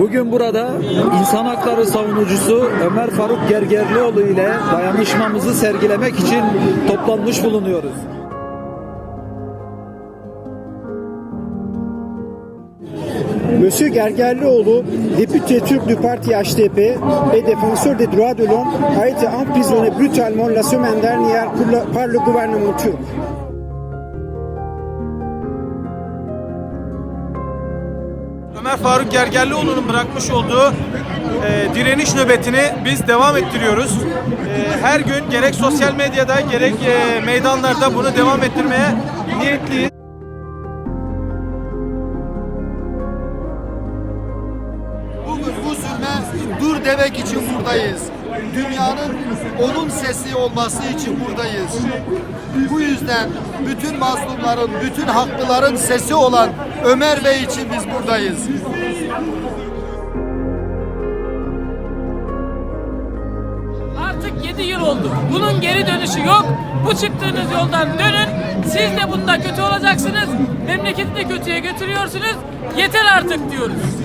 Bugün burada insan hakları savunucusu Ömer Faruk Gergerlioğlu ile dayanışmamızı sergilemek için toplanmış bulunuyoruz. Monsieur Gergerlioğlu, député turc du parti HDP et défenseur des droits de l'homme, a été emprisonné brutalement la semaine dernière par le gouvernement turc. Ömer Faruk Gergerlioğlu'nun bırakmış olduğu e, direniş nöbetini biz devam ettiriyoruz. E, her gün gerek sosyal medyada gerek e, meydanlarda bunu devam ettirmeye niyetliyiz. Bugün bu zulme dur demek için buradayız. Dünyanın onun sesi olması için buradayız. Bu yüzden bütün mazlumların, bütün haklıların sesi olan Ömer Bey için biz buradayız. Artık 7 yıl oldu. Bunun geri dönüşü yok. Bu çıktığınız yoldan dönün. Siz de bunda kötü olacaksınız. Memleketi de kötüye götürüyorsunuz. Yeter artık diyoruz.